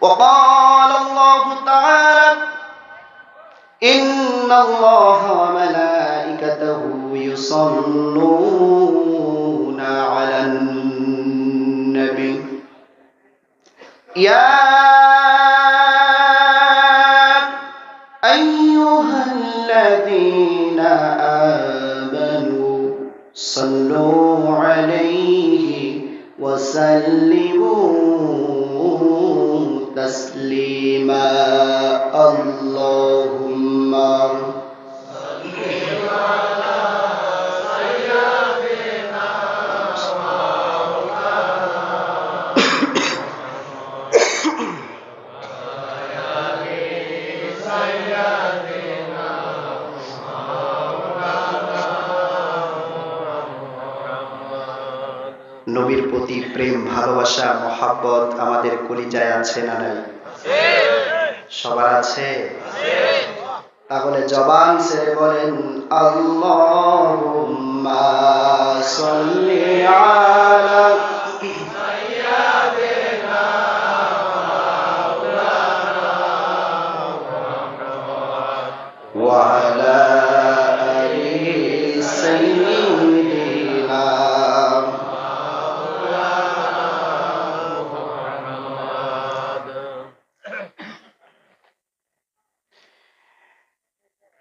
وقال الله تعالى إن الله وملائكته يصلون على النبي. يا تسليما. اللهم প্রতি প্রেম, ভালোবাসা, মহাব্বত আমাদের কলিজায় আছে না নাই? সবার আছে? তাহলে জবান সে বলেন, আল্লাহুম্মা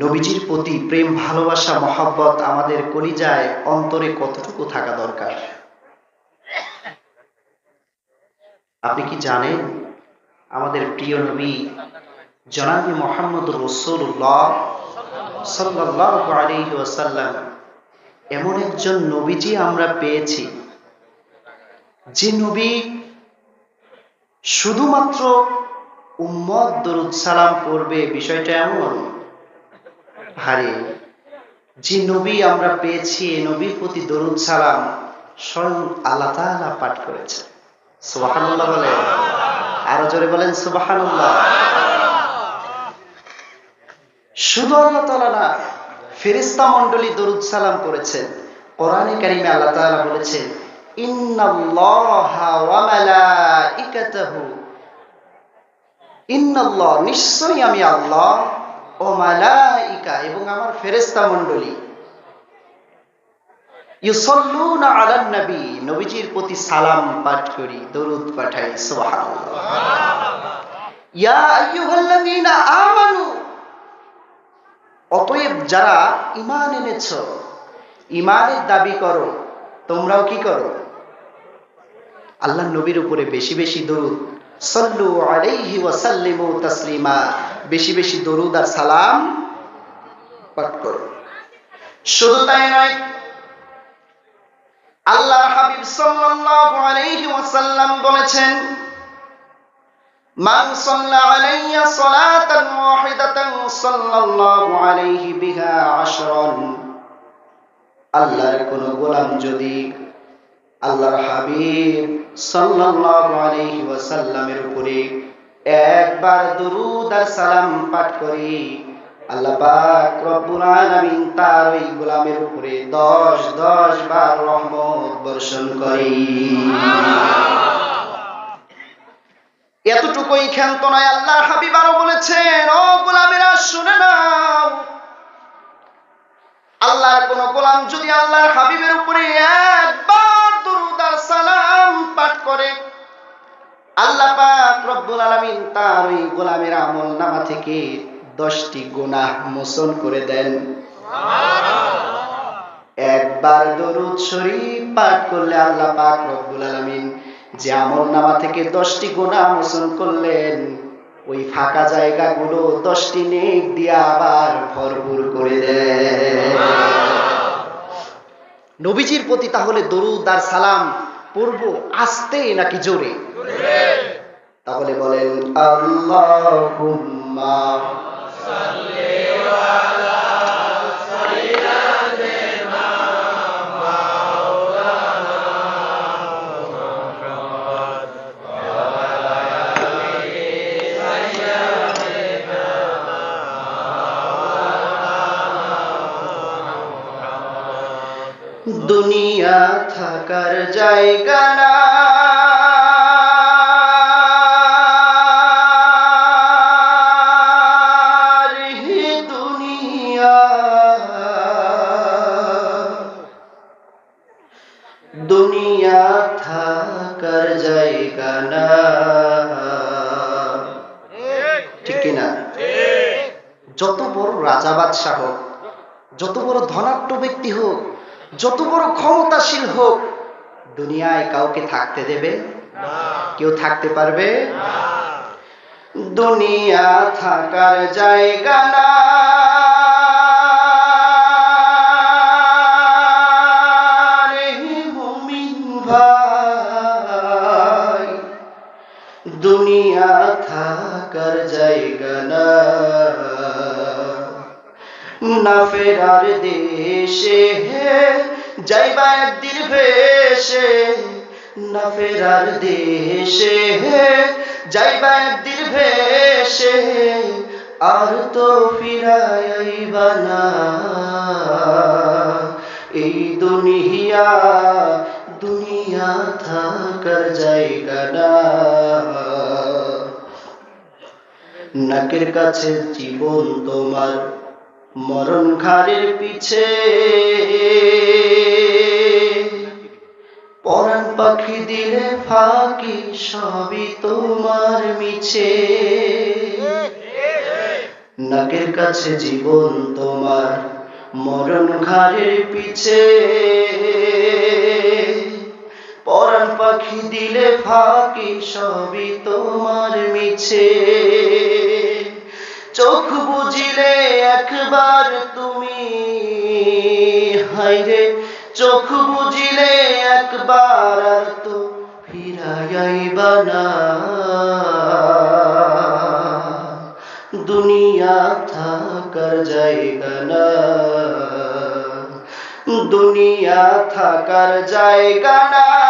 নবীজির প্রতি প্রেম, ভালোবাসা, মহাব্বত আমাদের কলিজায়, অন্তরে কতটুকু থাকা দরকার? আপনি কি জানেন আমাদের প্রিয় নবী জনাবি মোহাম্মদ রসুল্লাহ সাল্লাহ এমন একজন নবীজি আমরা পেয়েছি, যে নবী শুধুমাত্র উম্মত দরুদ সালাম করবে বিষয়টা এমন হারে, যে নবী আমরা পেয়েছি এই নবীর প্রতি দরুদ সালাম স্বয়ং আল্লাহ তাআলা পাঠ করেছে সুবহানাল্লাহ বলে আরও জোরে বলেন, সুবহানাল্লাহ। শুধু আল্লাহ তাআলা না, ফেরেশতা মণ্ডলী দরুদ সালাম করেছেন। কোরআনে কারিমে আল্লাহ তাআলা বলেছেন, ইন্নাল্লাহা ওয়া মালাইকাতাহু। ইন্নাল্লাহ, নিশ্চয়ই আমি আল্লাহ। ও মালাইকা, এবং আমার মণ্ডলী। ইউসাল্লুনা আলান নবী, নবীজির প্রতি সালাম পাঠ করি, দরুদ পাঠাই, সুবহানাল্লাহ। ইয়া আইয়ুহাল্লাযীনা আমানু, অতএব যারা ইমান দাবি করো, তোমরাও কি করো? আল্লাহ নবীর উপরে বেশি বেশি দরুদ। সল্লু আলাইহি ওয়াসাল্লিমু তাসলিমা। বেশি বেশি দরুদ আর সালাম পাঠ করো। শুধু তাই নয় আল্লাহ হাবিব সাল্লাল্লাহু আলাইহি ওয়াসাল্লাম বলেছেন, মান সাল্লা আলাইয়া সালাতান ওয়াহিদাতান সাল্লাল্লাহু আলাইহি বিহা আশরান। আল্লাহর কোন গোলাম যদি আল্লাহর হাবিব সাল্লাল্লাহু আলাইহি ওয়াসাল্লামের উপরে একবার দরুদ আর সালাম পাঠ করি। আল্লাহ পাক রব্বুল আলামিন তার ওই গোলামের উপরে 10 10 বার রহমত বর্ষণ করি। এতটুকুই ক্ষান্ত নয় আল্লাহর হাবিব আরও বলেছেন, ও গোলামেরা, শুনে নাও। আল্লাহর কোন গোলাম যদি আল্লাহর হাবিবের উপরে একবার দরুদ আর সালাম পাঠ করে, আল্লাহ রব্বুল আলামিন তার ওই গোলামের আমল নামা থেকে দশটি গুনাহ মোচন করে দেন। একবার দরুদ শরীফ পাঠ করলে আল্লাহ পাক রব্বুল আলামিন যে আমল নামা থেকে দশটি গুনাহ মোচন করলেন, ওই ফাঁকা জায়গাগুলো দশটি নেক দিয়ে আবার ভরপুর করে দেয় নবীজির প্রতি তাহলে দরুদ আর সালাম পড়ব আস্তে নাকি জোরে? তাহলে বলেন দুনিয়া থাকার জায়গা না। যত বড় রাজা বাদশাহ হোক, যত বড় ধনাঢ্য ব্যক্তি হোক, যত বড় ক্ষমতাশীল হোক, দুনিয়ায় কাউকে থাকতে দেবে? কেউ থাকতে পারবে? দুনিয়া থাকার জায়গা না জায়গা না না ফেরার দেশে যাইবা একদিন ভেসে। না ফেরার দেশে যাইবা একদিন ভেসে। আর তো ফিরাইবা না। এই দুনিয়া দুনিয়া থাকার জায়গা না। নাকের কাছে জীবন তোমার মরণ ঘাড়ের পিছে। পরাণ পাখি দিলে ফাঁকি সবই তোমার মিছে। নাকের কাছে জীবন তোমার মরণ ঘাড়ের পিছে। পরাণ পাখি দিলে ফাঁকি সবই তোমার মিছে। চোখ বুঝিলে একবার তুমি হাইরে চোখ বুঝিলে একবার আর তো ফিরাইবা না। দুনিয়া থাকার জায়গা না। দুনিয়া থাকার জায়গা না।